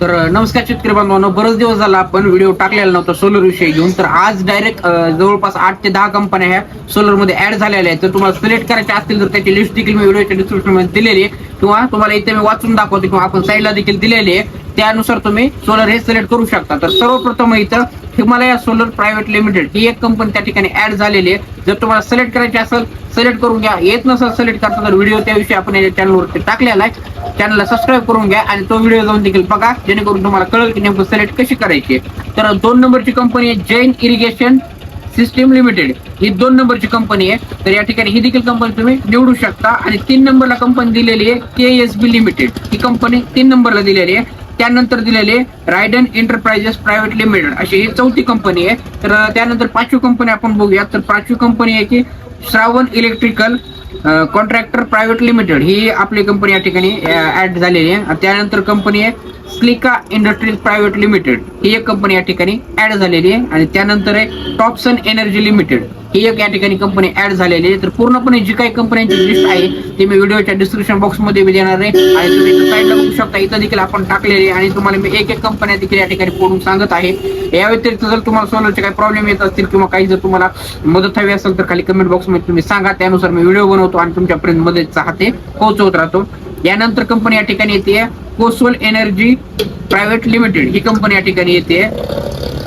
तर नमस्कार शेतकरी बांधवांनो बरेच दिवस झाला आपण व्हिडिओ टाकलेला नव्हता सोलर विषयी घेऊन. तर आज डायरेक्ट जवळपास आठ ते दहा कंपन्या ह्या सोलरमध्ये ऍड झालेल्या आहेत. तर तुम्हाला सिलेक्ट करायच्या असतील तर त्याची लिस्ट देखील मी व्हिडिओच्या डिस्क्रिप्शनमध्ये दिलेली आहे. किंवा तुम्हाला इथे मी वाचून दाखवतो किंवा आपण साईडला देखील दिलेली आहे. त्यानुसार तुम्ही सोलर हे सिलेक्ट करू शकता. तर सर्वप्रथम इथं हिमालया सोलर प्रायव्हेट लिमिटेड ही एक कंपनी त्या ठिकाणी ऍड झालेली आहे. जर तुम्हाला सिलेक्ट करायची असेल सिलेक्ट करून घ्या. येत नसेल सिलेक्ट करता तर व्हिडिओ त्याविषयी आपण या चॅनलवरती टाकलेला आहे. चॅनलला सबस्क्राईब करून घ्या आणि तो व्हिडिओ जाऊन देखील बघा जेणेकरून तुम्हाला कळेल की नेमकं सिलेक्ट कशी करायची आहे. तर दोन नंबरची कंपनी आहे जैन इरिगेशन सिस्टीम लिमिटेड ही दोन नंबरची कंपनी आहे. तर या ठिकाणी ही देखील कंपनी तुम्ही निवडू शकता. आणि तीन नंबरला कंपनी दिलेली आहे के एस बी लिमिटेड ही कंपनी तीन नंबरला दिलेली आहे. त्यानंतर दिलेली आहे रायडन एंटरप्राइजेस प्रायव्हेट लिमिटेड अशी ही चौथी कंपनी आहे. तर त्यानंतर पाचवी कंपनी आपण बघूया. तर पाचवी कंपनी आहे की Shravan electrical contractor private limited ही आपली कंपनी या ठिकाणी ऍड झालेली आहे. त्यानंतर कंपनी आहे स्लिका इंडस्ट्रीज प्रायव्हेट लिमिटेड ही एक कंपनी या ठिकाणी ऍड झालेली आहे. आणि त्यानंतर आहे टॉपसन एनर्जी लिमिटेड ही एक या ठिकाणी कंपनी ऍड झालेली आहे. तर पूर्णपणे जी काही कंपन्यांची लिस्ट आहे ती मी व्हिडिओच्या डिस्क्रिप्शन बॉक्समध्ये मी देणार आहे. आणि तुम्ही इथं साईडला बघू शकता इथं देखील आपण टाकलेले आणि तुम्हाला मी एक एक कंपन्या देखील या ठिकाणी पडून सांगत आहे. या व्यतिरिक्त जर तुम्हाला सोलरचे काही प्रॉब्लेम येत असतील किंवा काही जर तुम्हाला मदत हवी असेल तर खाली कमेंट बॉक्समध्ये तुम्ही सांगा. त्यानुसार मी व्हिडिओ बनवतो आणि तुमच्यापर्यंत मदत चाहते. पोहोचवत राहतो. यानंतर कंपनी या ठिकाणी येते. कोस्टल एनर्जी प्रायव्हेट लिमिटेड ही कंपनी या ठिकाणी येते.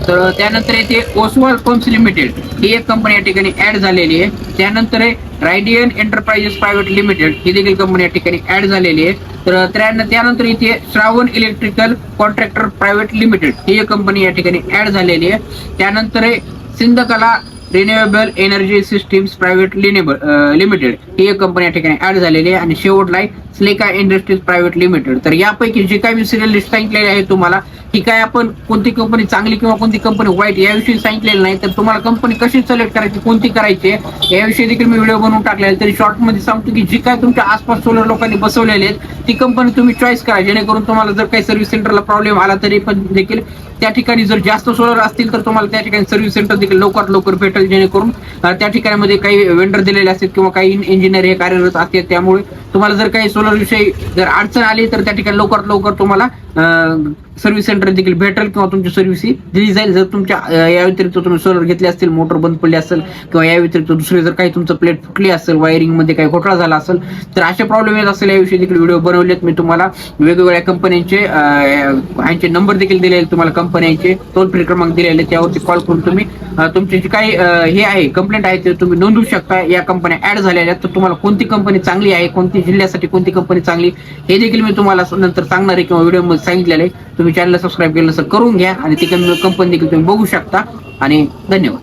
तर त्यानंतर येते ओसवाल पंप्स लिमिटेड. ही एक कंपनी या ठिकाणी ऍड झालेली आहे. त्यानंतर आहे रायडियन एंटरप्राइजेस प्रायव्हेट लिमिटेड ही देखील कंपनी या ठिकाणी ऍड झालेली आहे. तर त्यानंतर इथे Shravan electrical contractor private limited ही एक कंपनी या ठिकाणी ऍड झालेली आहे. त्यानंतर आहे Sindhkala renewable energy systems private limited ही एक कंपनी या ठिकाणी ऍड झालेली आहे. आणि शेवटला आहे स्लेका इंडस्ट्रीज प्रायव्हेट लिमिटेड तर यापैकी जे काही मी सिरियल लिस्ट सांगितलेली आहे तुम्हाला की काय आपण कोणती कंपनी चांगली किंवा कोणती कंपनी वाईट याविषयी सांगितलेलं नाही तर तुम्हाला कंपनी कशी सिलेक्ट करायची कोणती करायची आहे, याविषयी देखील मी व्हिडिओ बनवून टाकलेला आहे. तरी शॉर्टमध्ये सांगतो की जी काय तुमच्या आसपास सोलर लोकांनी बसवलेली आहेत ती कंपनी तुम्ही चॉईस करा. जेणेकरून तुम्हाला जर काही सर्व्हिस सेंटरला प्रॉब्लेम आला तरी पण देखील त्या ठिकाणी जर जास्त सोलर असतील तर तुम्हाला त्या ठिकाणी सर्व्हिस सेंटर देखील लवकरात लवकर भेटेल. जेणेकरून त्या ठिकाणी काही वेंडर दिलेले असतील किंवा काही इंजिनियर हे कार्यरत असतील त्यामुळे तुम्हाला जर काही सोलर विषयी जर अडचण आली तर त्या ठिकाणी लवकरात लवकर तुम्हाला सर्व्हिस सेंटर देखील भेटेल किंवा तुमची सर्व्हिस ही दिली जाईल. जर तुमच्या या व्यतिरिक्त तुम्ही सोलर घेतले असतील मोटर बंद पडली असेल किंवा या व्यतिरिक्त दुसरे जर काही तुमचं प्लेट फुटली असेल वायरिंगमध्ये काही घोटाळा झाला असेल तर असे प्रॉब्लेम येत असेल याविषयी देखील व्हिडिओ बनवलेत. मी तुम्हाला वेगवेगळ्या कंपन्यांचे यांचे नंबर देखील दिलेले तुम्हाला कंपन्यांचे टोल फ्री क्रमांक दिलेले त्यावरती कॉल करून तुम्ही तुमची जी काही हे आहे कंप्लेंट आहे ते तुम्ही नोंदवू शकता. या कंपन्या ऍड झालेल्या आहेत. तर तुम्हाला कोणती कंपनी चांगली आहे कोणती जिल्ह्यासाठी कोणती कंपनी चांगली हे देखील मी तुम्हाला नंतर सांगणार आहे किंवा व्हिडिओमध्ये सांगितलेलं आहे. तुम्ही चॅनलला सबस्क्राईब केलं असं करून घ्या आणि ती कंपनी देखील तुम्ही बघू शकता. आणि धन्यवाद.